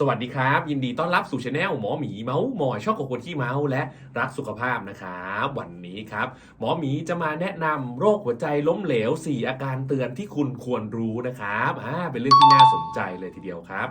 สวัสดีครับ ยินดีต้อนรับสู่ช anel หมอหมีเมาส์มอยชอบกับคนที่เมาส์และรักสุขภาพนะครับวันนี้ครับ หมอหมีจะมาแนะนำโรคหัวใจล้มเหลว 4 อาการเตือนที่คุณควรรู้นะครับอ่าเป็นเรื่องที่น่าสนใจเลยทีเดียวครับ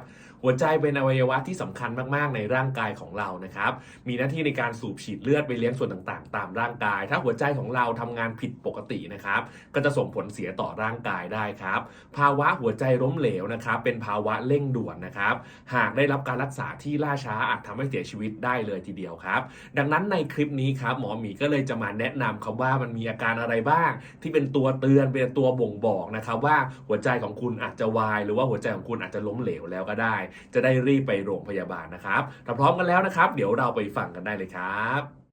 หัวใจเป็นอวัยวะที่สำคัญมากๆ ในร่างกายของเรานะครับ มีหน้าที่ในการสูบฉีดเลือดไปเลี้ยงส่วนต่างๆ ตามร่างกาย ถ้าหัวใจของเราทำงานผิดปกตินะครับ ก็จะส่งผลเสียต่อร่างกายได้ครับ ภาวะหัวใจล้มเหลวนะครับ เป็นภาวะเร่งด่วนนะครับ หากได้รับการรักษาที่ล่าช้าอาจทำให้เสียชีวิตได้เลยทีเดียวครับ ดังนั้นในคลิปนี้ครับหมอหมีก็เลยจะมาแนะนำครับว่ามันมีอาการอะไรบ้าง ที่เป็นตัวเตือนเป็นตัวบ่งบอกนะครับว่าหัวใจของคุณอาจจะวาย หรือว่าหัวใจของคุณอาจจะล้มเหลวแล้วก็ได้จะได้รีบไปโรงพยาบาลนะครับถ้าพร้อมกันแล้วนะครับ เดี๋ยวเราไปฟังกันได้เลยครับ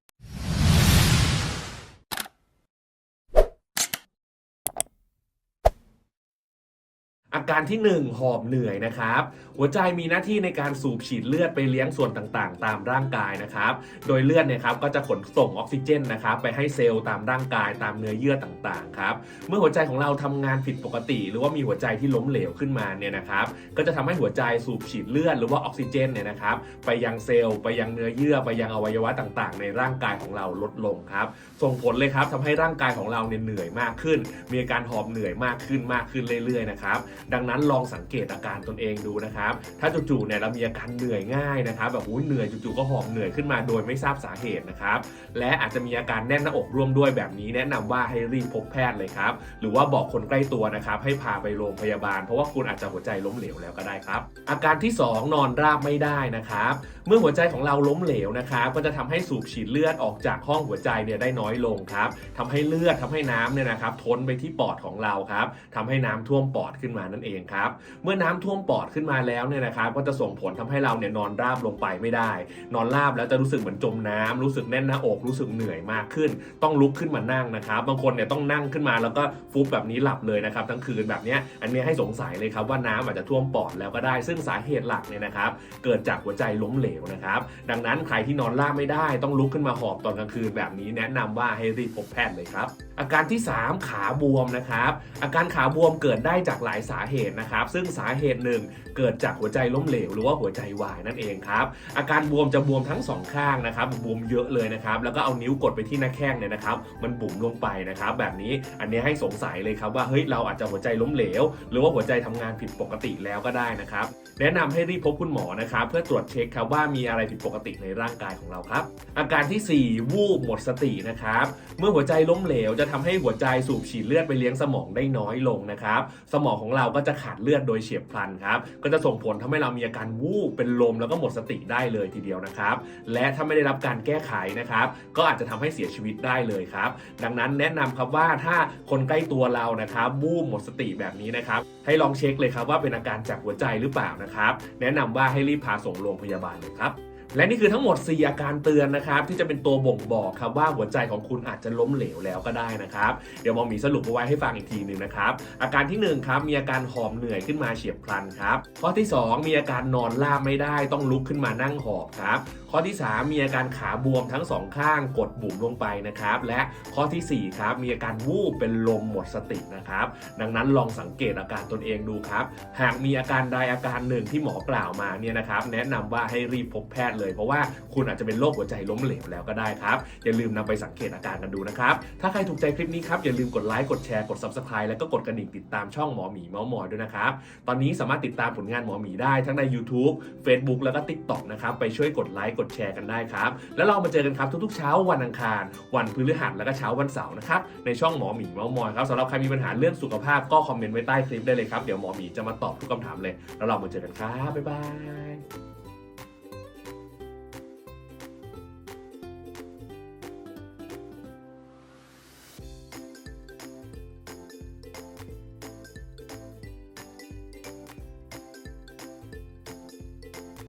การที่ 1 หอบเหนื่อยนะครับ หัวใจมีหน้าที่ในการสูบฉีดเลือดไปเลี้ยงส่วนต่างๆ ตามร่างกายนะครับ โดยเลือดเนี่ยครับก็จะขนส่งออกซิเจนนะครับไปให้เซลล์ตามร่างกายตามเนื้อเยื่อต่างๆครับ เมื่อหัวใจของเราทำงานผิดปกติ หรือว่ามีหัวใจที่ล้มเหลวขึ้นมาเนี่ยนะครับก็จะทำให้หัวใจสูบฉีดเลือดหรือว่าออกซิเจนเนี่ยนะครับไปยังเซลล์ไปยังเนื้อเยื่อไปยังอวัยวะต่างๆ ในร่างกายของเราลดลงครับ ส่งผลเลยครับทำให้ร่างกายของเราเนี่ยเหนื่อยมากขึ้น มีอาการหอบเหนื่อยมากขึ้นมากขึ้นเรื่อยๆนะครับดังนั้นลองสังเกตอาการตนเองดูนะครับ ถ้าจู่ๆเนี่ยเรามีอาการเหนื่อยง่ายนะครับ แบบอุ้ยเหนื่อยจู่ๆก็หอบเหนื่อยขึ้นมาโดยไม่ทราบสาเหตุนะครับ และอาจจะมีอาการแน่นหน้าอกร่วมด้วยแบบนี้แนะนำว่าให้รีบพบแพทย์เลยครับ หรือว่าบอกคนใกล้ตัวนะครับ ให้พาไปโรงพยาบาล เพราะว่าคุณอาจจะหัวใจล้มเหลวแล้วก็ได้ครับ อาการที่ 2 นอนราบไม่ได้นะครับ เมื่อหัวใจของเราล้มเหลวนะครับ ก็จะทำให้สูบฉีดเลือดออกจากห้องหัวใจเนี่ยได้น้อยลงครับทำให้เลือดทำให้น้ำเนี่ยนะครับทนไปที่ปอดของเราครับทำให้น้ำท่วมปอดขึ้นมานั่นเองครับ เมื่อน้ำท่วมปอดขึ้นมาแล้วเนี่ยนะครับก็จะส่งผลทำให้เราเนี่ยนอนราบลงไปไม่ได้ นอนราบแล้วจะรู้สึกเหมือนจมน้ำรู้สึกแน่นหน้าอกรู้สึกเหนื่อยมากขึ้น ต้องลุกขึ้นมานั่งนะครับ บางคนเนี่ยต้องนั่งขึ้นมาแล้วก็ฟุบแบบนี้หลับเลยนะครับทั้งคืนแบบนี้อันนี้ให้สงสัยเลยครับว่าน้ำอาจจะท่วมปอดแล้วก็ได้ ซึ่งสาเหตุหลักเนี่ยนะครับ เกิดจากหัวใจล้มเหลวนะครับ ดังนั้นใครที่นอนราบไม่ได้ต้องลุกขึ้นมาหอบตอนกลางคืนแบบนี้แนะนำว่าให้รีบพบแพทย์เลยครับอาการที่ 3 ขาบวมนะครับอาการขาบวมเกิดได้จากหลายสาเหตุนะครับ ซึ่งสาเหตุหนึ่งเกิดจากหัวใจล้มเหลวหรือว่าหัวใจวายนั่นเองครับ อาการบวมจะบวมทั้งสองข้างนะครับบวมเยอะเลยนะครับ แล้วก็เอานิ้วกดไปที่หน้าแข้งเนี่ยนะครับ มันบุ๋มลงไปนะครับ แบบนี้อันนี้ให้สงสัยเลยครับว่าเฮ้ยเราอาจจะหัวใจล้มเหลว หรือว่าหัวใจทำงานผิดปกติแล้วก็ได้นะครับ แนะนำให้รีบพบคุณหมอนะครับเพื่อตรวจเช็คครับว่ามีอะไรผิดปกติในร่างกายของเราครับ อาการทีสี่4 วูบหมดสตินะครับ เมื่อหัวใจล้มเหลวจะทำให้หัวใจสูบฉีดเลือดไปเลี้ยงสมองได้น้อยลงนะครับ สมองของเราก็จะขาดเลือดโดยเฉียบพลันครับ ก็จะส่งผลทำให้เรามีอาการวูบเป็นลมแล้วก็หมดสติได้เลยทีเดียวนะครับ และถ้าไม่ได้รับการแก้ไขนะครับ ก็อาจจะทำให้เสียชีวิตได้เลยครับ ดังนั้นแนะนำครับว่าถ้าคนใกล้ตัวเรานะครับวูบหมดสติแบบนี้นะครับ ให้ลองเช็คเลยครับว่าเป็นอาการจากหัวใจหรือเปล่านะครับ แนะนำว่าให้รีบพาส่งโรงพยาบาลเลยครับ และนี่คือทั้งหมด 4 อาการเตือนนะครับ ที่จะเป็นตัวบ่งบอกครับว่าหัวใจของคุณอาจจะล้มเหลวแล้วก็ได้นะครับ เดี๋ยวหมอมีสรุปเอาไว้ให้ฟังอีกทีหนึ่งนะครับ อาการที่ 1 ครับ มีอาการหอบเหนื่อยขึ้นมาเฉียบพลันครับ ข้อที่ 2 มีอาการนอนราบไม่ได้ต้องลุกขึ้นมานั่งหอบครับ ข้อที่ 3 มีอาการขาบวมทั้งสองข้างกดบุ๋มลงไปนะครับ และข้อทีสี่ 4 ครับมีอาการวูบเป็นลมหมดสตินะครับดังนั้นลองสังเกตอาการตนเองดูครับ หากมีอาการใดอาการหนึ่งที่หมอกล่าวมาเนี่ยนะครับแนะนำว่าให้รีบพบแพทย์เลยเพราะว่าคุณอาจจะเป็นโรคหัวใจล้มเหลวแล้วก็ได้ครับ อย่าลืมนำไปสังเกตอาการกันดูนะครับ ถ้าใครถูกใจคลิปนี้ครับอย่าลืมกดไลค์กดแชร์กด subscribe แล้วก็กดกระดิ่งติดตามช่องหมอหมีเมาส์มอยด้วยนะครับ ตอนนี้สามารถติดตามผลงานหมอหมีได้ทั้งใน YouTube Facebook แล้วก็ TikTok นะครับไปช่วยกดไลค์กดแชร์กันได้ครับ แล้วเรามาเจอกันครับทุกๆเช้าวันอังคาร วันพฤหัสแล้วก็เช้าวันเสาร์นะครับในช่องหมอหมีเมาส์มอยครับสำหรับใครมีปัญหาเรื่องสุขภาพก็คอมเมนต์ไว้ใต้คลิปได้เลยครับเดี๋ยวหมอหมีจะมาตอบทุกคำถามเลย แล้วเรามาเจอกันครับบ๊ายบาย